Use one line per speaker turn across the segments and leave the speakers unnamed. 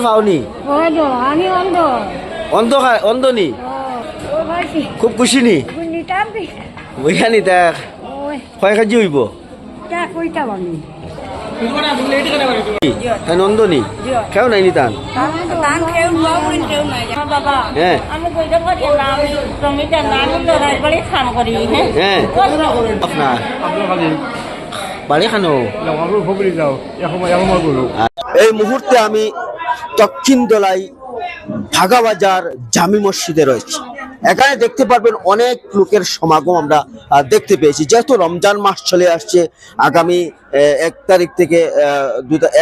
পাওনি
আমি অন্ধ
অন্ধ নি খুব খুশি নি
নিতাম দি
বুঝানি তা কয় কেজি হইব?
তা কইতাম আমি।
তাই অন্ধ নি কেউ নাই নি তান
তান
হ্যাঁ
না না হ্যাঁ?
হ্যাঁ। আপনার? বাড়ি খানো? এই মুহূর্তে আমি দক্ষিণ দলাই ভাগাবাজার জামি মসজিদে রয়েছে। এখানে দেখতে পারবেন অনেক লোকের সমাগম আমরা দেখতে পেয়েছি। যেহেতু রমজান মাস চলে আসছে, আগামী এক তারিখ থেকে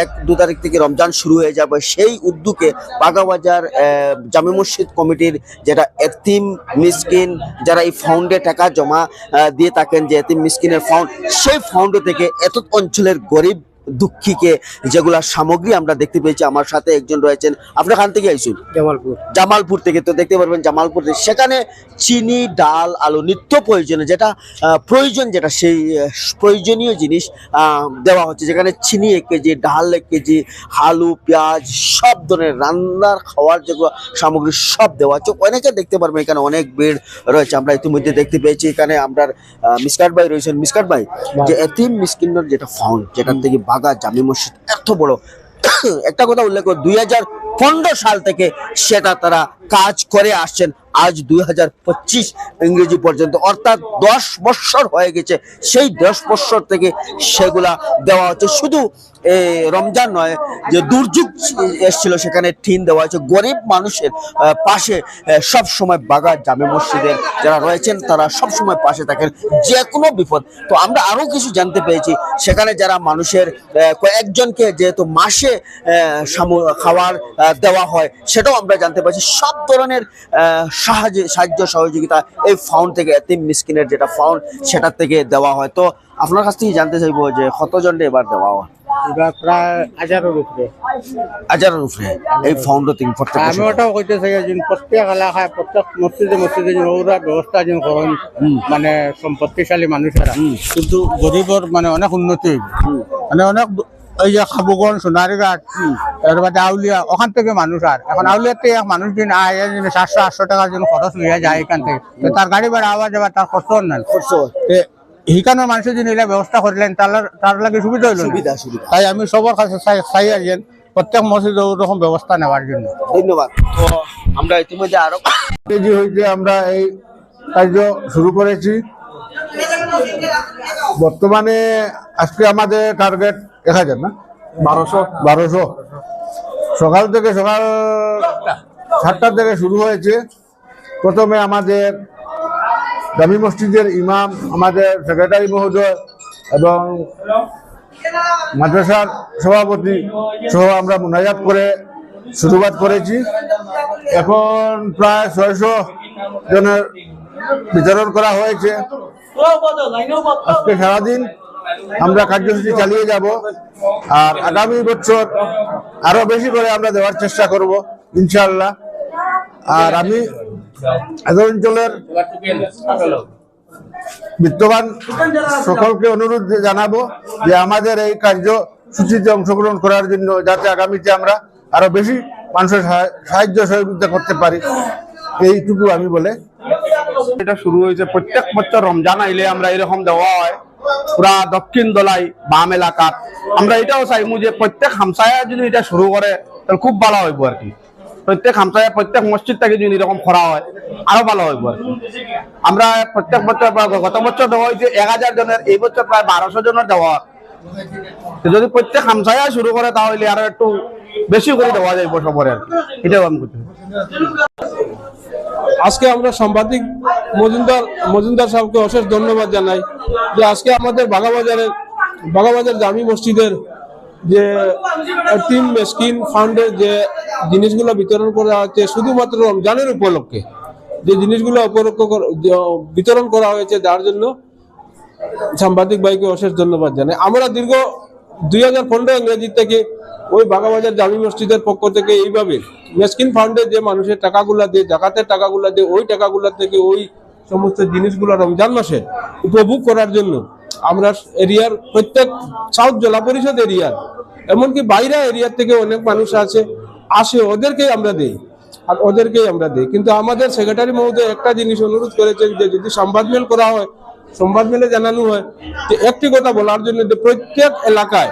এক, দু তারিখ থেকে রমজান শুরু হয়ে যাবে। সেই উদ্যোগে বাগাবাজার জামি মসজিদ কমিটির যেটা এতিম মিসকিন, যারা এই ফাউন্ডে টাকা জমা দিয়ে থাকেন যে এতিম মিসকিনের ফাউন্ড সেই ফাউন্ড থেকে এত অঞ্চলের গরিব দুঃখীকে যেগুলা সামগ্রী আমরা দেখতে পেয়েছি আমার সাথে একজন রয়েছেন। আপনার খান থেকে আইসুন।
জামালপুর।
জামালপুর থেকে তো দেখতে পারবেন জামালপুর থেকে। সেখানে চিনি ডাল আলু নিত্য প্রয়োজনীয় যেটা প্রয়োজন যেটা সেই প্রয়োজনীয় জিনিস দেওয়া হচ্ছে। যেখানে চিনি এক কেজি ডাল এক কেজি আলু পেঁয়াজ সব ধরনের রান্নার খাওয়ার যেগুলো সামগ্রী সব দেওয়া হচ্ছে। অনেকে দেখতে পারবেন এখানে অনেক ভিড় রয়েছে। আমরা ইতিমধ্যে দেখতে পেয়েছি এখানে আমরা মিসকাট ভাই রয়েছেন। মিসকাট ভাই যে এতিম মিসকিনের যেটা ফাউন্ড যেখান থেকে বাগা জামি মসজিদ এত বড়। একটা কথা উল্লেখ করো, দুই সাল থেকে সেটা তারা কাজ করে আসছেন। আজ দুই হাজার পঁচিশ ইংরেজি পর্যন্ত, অর্থাৎ দশ বৎসর হয়ে গেছে। সেই দশ বৎসর থেকে সেগুলা দেওয়া হচ্ছে। শুধু রমজান নয়, যে দুর্যোগ এসেছিল, সেখানে টিন দেওয়া হয়েছে। গরিব মানুষের পাশে সব সময় বাগা জামে মসজিদের যারা রয়েছেন, তারা সব সময় পাশে থাকেন যে কোনো বিপদ। তো আমরা আরও কিছু জানতে পেরেছি। সেখানে যারা মানুষের কয়েকজনকে যেহেতু মাসে খাবার দেওয়া হয়, সেটাও আমরা জানতে পারছি। সব ধরনের সাহায্য সাহায্য সহযোগিতা এই ফাউন্ড থেকে এতিম মিসকিনের যেটা ফাউন্ড সেটার থেকে দেওয়া হয়। তো আপনার কাছ থেকে জানতে চাইব যে কতজনকে এবার দেওয়া হয়?
এবার প্রায় হাজারের উপরে।
হাজারের উপরে? এই ফাউন্ড তিন প্রত্যেক
আমি ওটাও কইতে চাই যে প্রত্যেক এলাকায় প্রত্যেক মসজিদে মসজিদে যেন ওরা ব্যবস্থা যেন করেন মানে সম্পত্তিশালী মানুষেরা কিন্তু গরিবর মানে অনেক উন্নতি মানে অনেক এই যে খাবুগঞ্জ সোনারিঘাট এরপরে আউলিয়া ওখান থেকে মানুষ আর। এখন আউলিয়াতে এক মানুষ দিন আয় সাতশো আটশো টাকার জন্য খরচ লইয়া যায় এখান থেকে তো তার গাড়ি ভাড়া আওয়া যাওয়া তার খরচ নাই সেইখানে মানুষের জন্য এটা ব্যবস্থা করলেন তার তার লাগে সুবিধা হইল না।
সুবিধা সুবিধা।
তাই আমি সবার কাছে চাই যে প্রত্যেক মসজিদে ওরকম ব্যবস্থা নেওয়ার জন্য।
ধন্যবাদ। তো আমরা ইতিমধ্যে আরও
কেজি হইতে আমরা এই কার্য শুরু করেছি। বর্তমানে আজকে আমাদের টার্গেট এক হাজার না? বারোশো। বারোশো। সকাল থেকে সকাল সাতটা থেকে শুরু হয়েছে। প্রথমে আমাদের জামি মসজিদের ইমাম আমাদের সেক্রেটারি মহোদয় এবং মাদ্রাসার সভাপতি সহ আমরা মোনাজাত করে শুরুবাত করেছি। এখন প্রায় ছয়শো জনের বিতরণ করা হয়েছে। আজকে সারাদিন আমরা কার্যসূচি চালিয়ে যাব। আর আগামী বছর আরও বেশি করে আমরা দেওয়ার চেষ্টা করব ইনশাল্লাহ আর আমি অঞ্চলের বিত্তবান সকলকে অনুরোধ জানাব যে আমাদের এই কার্যসূচিতে অংশগ্রহণ করার জন্য যাতে আগামীতে আমরা আরও বেশি মানুষের সাহা- সাহায্য সহযোগিতা করতে পারি। এইটুকু আমি বলে
এটা শুরু হয়েছে প্রত্যেক বছর রমজান আইলে আমরা এরকম দেওয়া হয়। পুরা দক্ষিণ দলাই বাম এলাকাত। আমরা এটাও চাইমু যে প্রত্যেক হামসায়া যদি এটা শুরু করে তাহলে খুব ভালো হইব আর কি। প্রত্যেক হামসায়া প্রত্যেক মসজিদ থেকে যদি এরকম করা হয়, আরও ভালো হইব আর কি। আমরা প্রত্যেক বছর গত বছর দেওয়া হয়েছে এক হাজার জনের, এই বছর প্রায় বারোশো জনের দেওয়া। যদি প্রত্যেক হামসায়া শুরু করে তাহলে আরও একটু বেশি করে দেওয়া যাইব সবরে এটাও আমি করতে
আজকে আমরা সাংবাদিক মজুমদার মজুমদার সাহেবকে অশেষ ধন্যবাদ জানাই যে আজকে আমাদের বাগাবাজারের বাগাবাজার জামি মসজিদের যে টিম মেসকিন ফান্ডের যে জিনিসগুলো বিতরণ করা হচ্ছে শুধুমাত্র রমজানের উপলক্ষে যে জিনিসগুলো উপলক্ষ বিতরণ করা হয়েছে, যার জন্য সাংবাদিক ভাইকে অশেষ ধন্যবাদ জানাই। আমরা দীর্ঘ দুই হাজার পনেরো ইংরেজি থেকে ওই বাগাবাজার জামি মসজিদের পক্ষ থেকে এইভাবে মেসকিন ফান্ডে যে মানুষের টাকাগুলা দিয়ে, জাকাতের টাকাগুলা দিয়ে, ওই টাকাগুলা থেকে ওই সমস্ত জিনিসগুলো রমজান মাসে উপভোগ করার জন্য আমরা এরিয়ার প্রত্যেক সাউথ জেলা পরিষদ এরিয়ার এমনকি বাইরে এরিয়ার থেকে অনেক মানুষ আছে, আসে, ওদেরকেই আমরা দেই। আর ওদেরকেই আমরা দিই। কিন্তু আমাদের সেক্রেটারি মহোদয় একটা জিনিস অনুরোধ করেছেন যে যদি সংবাদ মেল করা হয়, সংবাদ মেলে জানানো হয়, যে একটি কথা বলার জন্য যে প্রত্যেক এলাকায়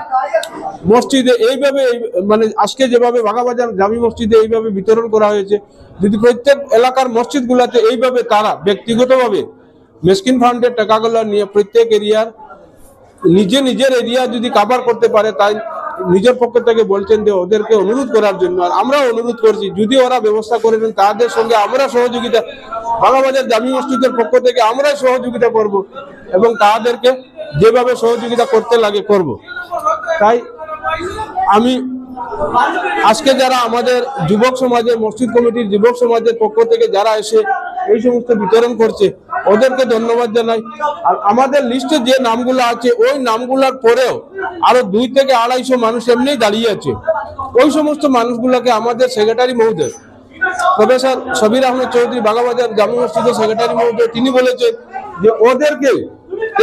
মসজিদে এইভাবে এই- মানে আজকে যেভাবে বাগাবাজার জামি মসজিদে এইভাবে বিতরণ করা হয়েছে, যদি প্রত্যেক এলাকার মসজিদগুলোতে এইভাবে তারা ব্যক্তিগতভাবে মেসকিন ফান্ডের টাকাগুলো নিয়ে প্রত্যেক এরিয়ার নিজে নিজের এরিয়া যদি কাভার করতে পারে, তাই নিজের পক্ষ থেকে বলছেন যে ওদেরকে অনুরোধ করার জন্য। আর আমরা অনুরোধ করছি, যদি ওরা ব্যবস্থা করে দেন, তাদের সঙ্গে আমরা সহযোগিতা বাগাবাজার জামি মসজিদের পক্ষ থেকে আমরাই সহযোগিতা করব এবং তাদেরকে যেভাবে সহযোগিতা করতে লাগে করব। তাই আমি আজকে যারা আমাদের যুবক সমাজে মসজিদ কমিটির যুবক সমাজের পক্ষ থেকে যারা এসে এই সমস্ত বিতরণ করছে, ওদেরকে ধন্যবাদ জানাই। আর আমাদের লিস্টে যে নামগুলো আছে, ওই নামগুলোর পরেও আরও দুই থেকে আড়াইশো মানুষ এমনিই দাঁড়িয়ে আছে। ওই সমস্ত মানুষগুলোকে আমাদের সেক্রেটারি মহোদয় প্রফেসর সবির আহমেদ চৌধুরী বাগাবাজার জামি মসজিদের সেক্রেটারি মহোদয়, তিনি বলেছেন যে ওদেরকে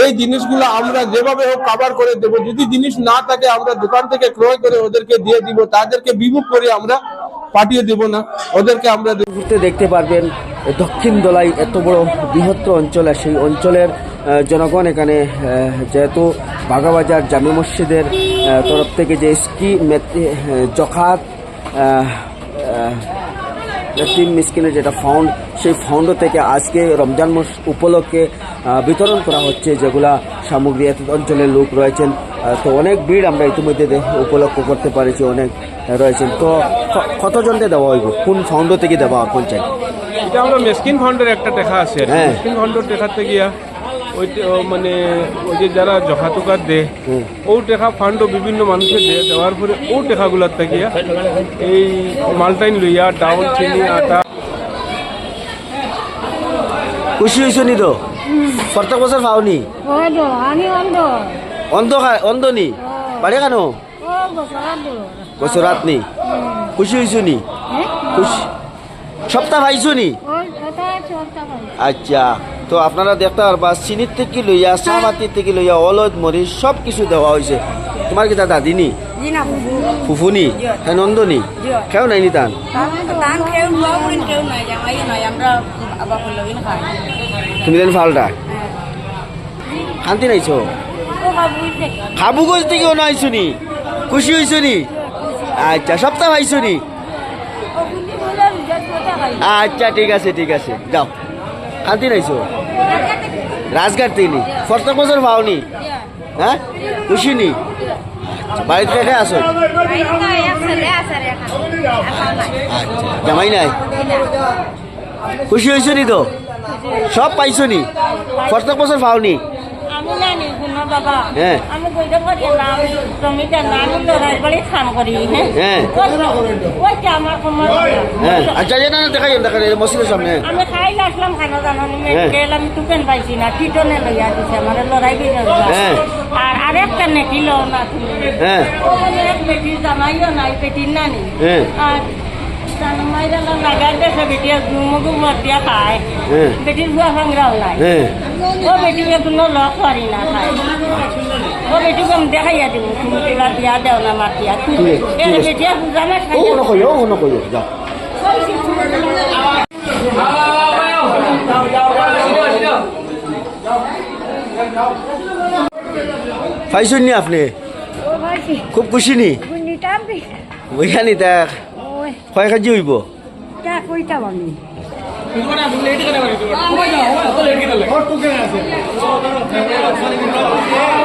এই জিনিসগুলো আমরা যেভাবে হোক কাভার করে দেবো। যদি জিনিস না থাকে, আমরা দোকান থেকে ক্রয় করে ওদেরকে দিয়ে দিব। তাদেরকে বিমুখ করে আমরা পাঠিয়ে দেব না। ওদেরকে আমরা
দেখতে পারবেন, দক্ষিণ দোলাই এত বড় বৃহত্তর অঞ্চল সেই অঞ্চলের জনগণ এখানে যেহেতু বাগাবাজার জামে মসজিদের তরফ থেকে যে স্কি জখাত তিন মিসকিনের যেটা ফাউন্ড সেই ফাউন্ড থেকে আজকে রমজান মাস উপলক্ষে বিতরণ করা হচ্ছে যেগুলা সামগ্রী এত অঞ্চলের লোক রয়েছেন তো অনেক ভিড় আমরা ইতিমধ্যে উপলক্ষ করতে পারেছি অনেক রয়েছেন তো কতজনকে দেওয়া হইব কোন ফাউন্ড থেকে দেওয়া পঞ্চায়েত
এটা আমরা মেসকিন ফাউন্ডের একটা টেকা আছে।
হ্যাঁ।
মেসকিন ফাউন্ডের টেকাতে গিয়া ওই মানে ওই যে যারা জখাতুকার দে ও টেকা ফান্ডও বিভিন্ন মানুষের দে দেওয়ার পরে ও টেকাগুলার থাকিয়া এই মালটাইন লইয়া ডাউন চিনি আটা।
খুশি হয়েছ নি তো? প্রত্যেক বছর পাওনি?
অন্ধ।
অন্ধ অন্ধ নি? পারে কেন?
ও বছর
বছরাত নি? খুশি হয়েছ নি?
হ্যাঁ
খুশি সপ্তাহ পাইছো নি? আচ্ছা। তো আপনারা দেখতে পারবা চিনির থেকে লইয়া চাহপাতির থেকে লইয়া অলদ মরিচ সব কিছু দেওয়া হয়েছে তোমার কি তা দাদি নি
জি না বুবু
ফুফুনি? হ্যাঁ নন্দনী? কেউ নাই নি তান? তুমি দেন ফালটা? শান্তি নাইছো? খাবু গজ থেকে নাইছো নি? খুশি হয়েছো নি? আচ্ছা সপ্তাহ পাইছো নি? আচ্ছা ঠিক আছে ঠিক আছে। যাও। শান্তি নাইছো? রাজঘাট তিনি। নি প্রত্যেক বছর পাওনি। হ্যাঁ? খুশি নি আচ্ছা, বাড়িতে রেখে আসো জামাই নাই? খুশি হয়েছ নি তো? সব পাইছ নি? প্রত্যেক বছর পাওনি? হ্যাঁ।
আমি কইতে পারি না আমি জমিটা না আমি লড়াই বাড়ি কাম করি হ্যাঁ
হ্যাঁ।
ওই যে আমার সময়
হ্যাঁ আচ্ছা যে না না, দেখাই দেখাই মসজিদের সামনে
আমি খাই আসলাম খানা জানো। মেডিকেল আমি টুকেন পাইছি না টিটনে লইয়া দিছে আমার লড়াই
হ্যাঁ।
আর আরেকটা নেকিল না তুমি
হ্যাঁ
ও এক বেটি জামাইও নাই বেটির নানি
হ্যাঁ।
আর বেটির বুয়া ভাঙরাও নাই ও বেটিকে কোনো লগ পারি না খায় ও বেটিকে আমি দেখাইয়া দিব তুমি কিবা দেও না মাতিয়া বেটিয়া
কইও যাও পাইছেন নি আপনি খুব খুশি নি?
বুদ্ধি টানবি
বুঝানি তা
ওই
কয় কেজি হইব
তা কইতা পারি
ও